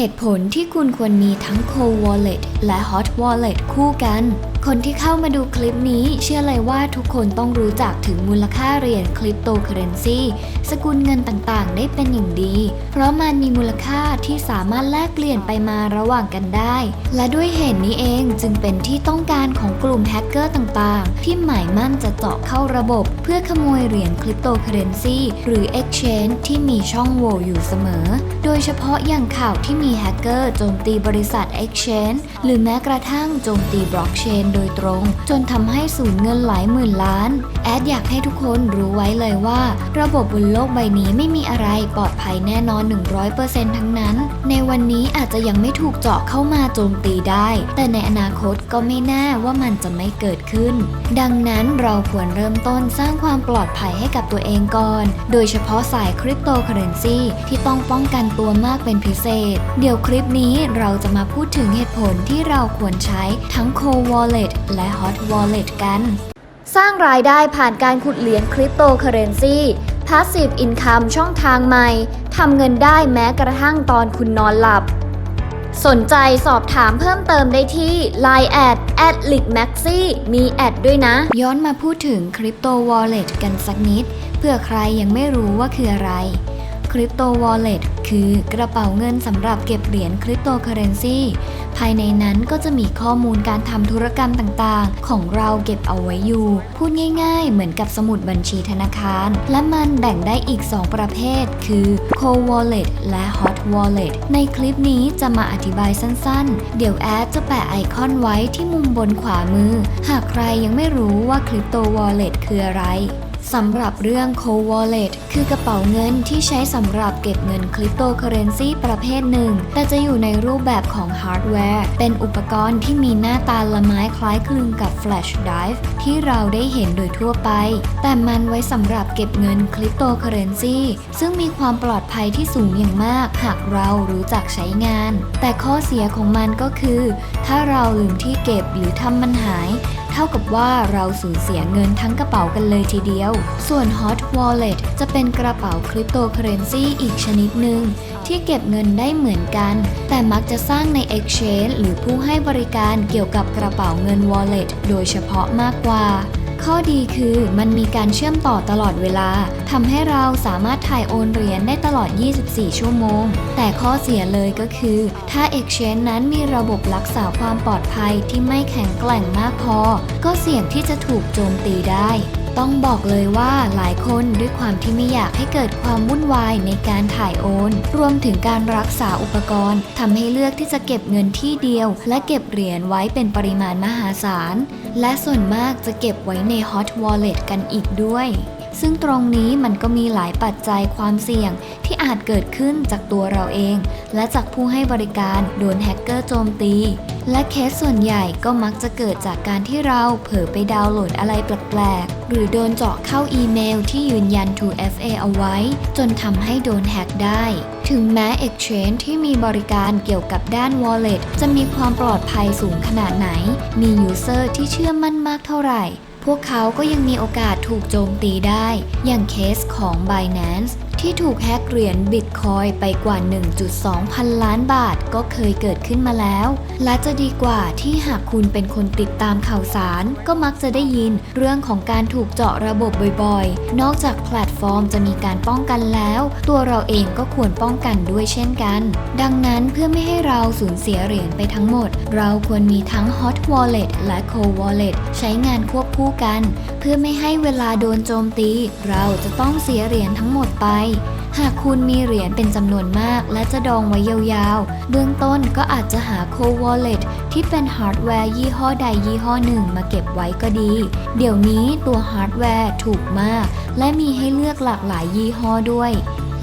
เหตุผลที่คุณควรมีทั้ง Cold Wallet และ Hot Wallet คู่กัน คนที่เข้ามาดูคลิปนี้เชื่อเลยว่าทุกคนต้องรู้จักถึงมูลค่าเหรียญคริปโตเคอเรนซีสกุลเงินต่างๆ ได้เป็นอย่างดี เพราะมันมีมูลค่าที่สามารถแลกเปลี่ยนไปมาระหว่างกันได้ และด้วยเหตุนี้เองจึงเป็นที่ต้องการของกลุ่มแฮกเกอร์ต่างๆ ที่หมายมั่นจะเจาะเข้าระบบ เพื่อขโมยเหรียญคริปโตเคอเรนซีหรือ Exchange ที่มีช่องโหว่อยู่เสมอ โดยเฉพาะอย่างข่าวที่มีีแฮกเกอร์โจมตีบริษัท Exchange หรือแม้กระทั่งโจมตีบล็อกเชนโดยตรง จนทำให้สูญเงินหลายหมื่นล้าน แอดอยากให้ทุกคนรู้ไว้เลยว่า ระบบบนโลกใบนี้ไม่มีอะไรปลอดภัยแน่นอน 100%ทั้งนั้น ในวันนี้อาจจะยังไม่ถูกเจาะเข้ามาโจมตีได้ แต่ในอนาคตก็ไม่แน่ว่ามันจะไม่เกิดขึ้น ดังนั้นเราควรเริ่มต้นสร้างความปลอดภัยให้กับตัวเองก่อน โดยเฉพาะสายคริปโตเคอเรนซีที่ต้องป้องกันตัวมากเป็นพิเศษเดี๋ยวคลิปนี้เราจะมาพูดถึงเหตุผลที่เราควรใช้ทั้ง Cold Wallet และ Hot Wallet กัน สร้างรายได้ผ่านการขุดเหรียญคริปโตเคอเรนซี Passive Income ช่องทางใหม่ทำเงินได้แม้กระทั่งตอนคุณนอนหลับ สนใจสอบถามเพิ่มเติมได้ที่ Line แอด a d l i c Maxi มีแอดด้วยนะ ย้อนมาพูดถึง Crypto Wallet กันสักนิดเพื่อใครยังไม่รู้ว่าคืออะไร Crypto Wallet คือกระเป๋าเงินสำหรับเก็บเหรียญคริปโตเคอเรนซีภายในนั้นก็จะมีข้อมูลการทำธุรกรรมต่างๆ ของเราเก็บเอาไว้อยู่ พูดง่ายๆ เหมือนกับสมุดบัญชีธนาคาร และมันแบ่งได้อีก 2 ประเภท คือ Cold Wallet และ Hot Wallet ในคลิปนี้จะมาอธิบายสั้นๆ เดี๋ยวแอดจะแปะไอคอนไว้ที่มุมบนขวามือ หากใครยังไม่รู้ว่า Crypto Wallet คืออะไร สำหรับเรื่อง Cold Wallet คือกระเป๋าเงินที่ใช้สำหรับเก็บเงินคริปโตเคอเรนซีประเภทหนึ่ง แต่จะอยู่ในรูปแบบของฮาร์ดแวร์ เป็นอุปกรณ์ที่มีหน้าตาละไม้คล้ายคลึงกับ Flash Drive ที่เราได้เห็นโดยทั่วไป แต่มันไว้สำหรับเก็บเงินคริปโตเคอเรนซีซึ่งมีความปลอดภัยที่สูงอย่างมาก หากเรารู้จักใช้งาน แต่ข้อเสียของมันก็คือ ถ้าเราลืมที่เก็บหรือทำมันหาย ท่ากับว่าเราสูญเสียเงินทั้งกระเป๋ากันเลยทีเดียว ส่วน Hot Wallet จะเป็นกระเป๋าคริปโตเคอเรนซีอีกชนิดหนึ่งที่เก็บเงินได้เหมือนกัน แต่มักจะสร้างใน Exchange หรือผู้ให้บริการเกี่ยวกับกระเป๋าเงิน Wallet โดยเฉพาะมากกว่า ข้อดีคือมันมีการเชื่อมต่อตลอดเวลาทำให้เราสามารถถ่ายโอนเหรียญได้ตลอด 24 ชั่วโมง แต่ข้อเสียเลยก็คือ ถ้า Exchange นั้นมีระบบรักษาความปลอดภัยที่ไม่แข็งแกร่งมากพอ ก็เสี่ยงที่จะถูกโจมตีได้ ต้องบอกเลยว่าหลายคนด้วยความที่ไม่อยากให้เกิดความวุ่นวายในการถ่ายโอน รวมถึงการรักษาอุปกรณ์ทำให้เลือกที่จะเก็บเงินที่เดียว และเก็บเหรียญไว้เป็นปริมาณมหาศาล และส่วนมากจะเก็บไว้ใน Hot Wallet กันอีกด้วยซึ่งตรงนี้มันก็มีหลายปัจจัยความเสี่ยงที่อาจเกิดขึ้นจากตัวเราเอง และจากผู้ให้บริการโดนแฮกเกอร์โจมตี และเคสส่วนใหญ่ก็มักจะเกิดจากการที่เราเผลอไปดาวน์โหลดอะไรแปลกๆ หรือโดนเจาะเข้าอีเมลที่ยืนยัน 2FA เอาไว้ จนทำให้โดนแฮกได้ ถึงแม้ Exchange ที่มีบริการเกี่ยวกับด้าน Wallet จะมีความปลอดภัยสูงขนาดไหน มี User ที่เชื่อมั่นมากเท่าไหร่พวกเขาก็ยังมีโอกาสถูกโจมตีได้ อย่างเคสของ Binance ที่ถูกแฮกเหรียญบิตคอยไปกว่า 1.2 พันล้านบาทก็เคยเกิดขึ้นมาแล้ว และจะดีกว่าที่หากคุณเป็นคนติดตามข่าวสาร ก็มักจะได้ยินเรื่องของการถูกเจาะระบบบ่อยๆ นอกจากแพลตฟอร์มจะมีการป้องกันแล้ว ตัวเราเองก็ควรป้องกันด้วยเช่นกัน ดังนั้นเพื่อไม่ให้เราสูญเสียเหรียญไปทั้งหมด เราควรมีทั้ง Hot Wallet และ Cold Wallet ใช้งานควบคู่กัน เพื่อไม่ให้เวลาโดนโจมตี เราจะต้องเสียเหรียญทั้งหมดไป หากคุณมีเหรียญเป็นจำนวนมากและจะดองไว้ยาวๆ เบื้องต้นก็อาจจะหา Cold Wallet ที่เป็นฮาร์ดแวร์ยี่ห้อใดยี่ห้อหนึ่งมาเก็บไว้ก็ดี เดี๋ยวนี้ตัวฮาร์ดแวร์ถูกมาก และมีให้เลือกหลากหลายยี่ห้อด้วย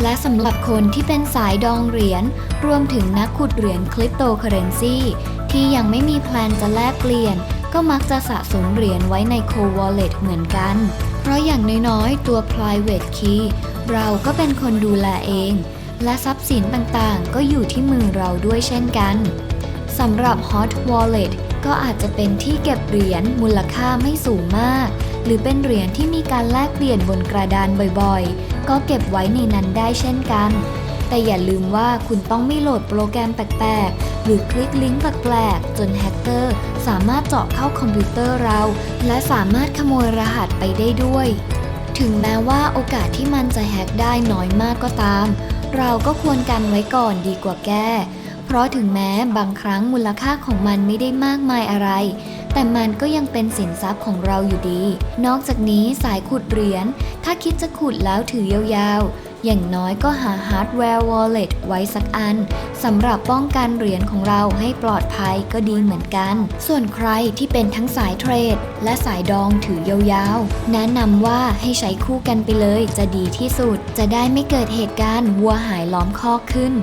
และสำหรับคนที่เป็นสายดองเหรียญรวมถึงนักขุดเหรียญคริปโตเคอเรนซีที่ยังไม่มีแพลนจะแลกเปลี่ยน ก็มักจะสะสมเหรียญไว้ใน Cold Wallet เหมือนกัน เพราะอย่างน้อยๆ ตัว private key เราก็เป็นคนดูแลเอง และทรัพย์สินต่างๆ ก็อยู่ที่มือเราด้วยเช่นกันสำหรับ Hot Wallet ก็อาจจะเป็นที่เก็บเหรียญมูลค่าไม่สูงมาก หรือเป็นเหรียญที่มีการแลกเปลี่ยนบนกระดานบ่อยๆ ก็เก็บไว้ในนั้นได้เช่นกัน แต่อย่าลืมว่าคุณต้องไม่โหลดโปรแกรมแปลกๆ หรือคลิกลิงก์แปลกๆ จนแฮกเกอร์สามารถเจาะเข้าคอมพิวเตอร์เรา และสามารถขโมยรหัสไปได้ด้วย ถึงแม้ว่าโอกาสที่มันจะแฮกได้น้อยมากก็ตาม เราก็ควรกันไว้ก่อนดีกว่าแก้ เพราะถึงแม้บางครั้งมูลค่าของมันไม่ได้มากมายอะไร แต่มันก็ยังเป็นสินทรัพย์ของเราอยู่ดี นอกจากนี้สายขุดเหรียญถ้าคิดจะขุดแล้วถือยาวๆ อย่างน้อยก็หาฮาร์ดแวร์วอลเล็ตไว้สักอันสำหรับป้องกันเหรียญของเราให้ปลอดภัยก็ดีเหมือนกัน ส่วนใครที่เป็นทั้งสายเทรด และสายดองถือยาวๆ แนะนำว่าให้ใช้คู่กันไปเลยจะดีที่สุด จะได้ไม่เกิดเหตุการณ์วัวหายล้อมคอกขึ้น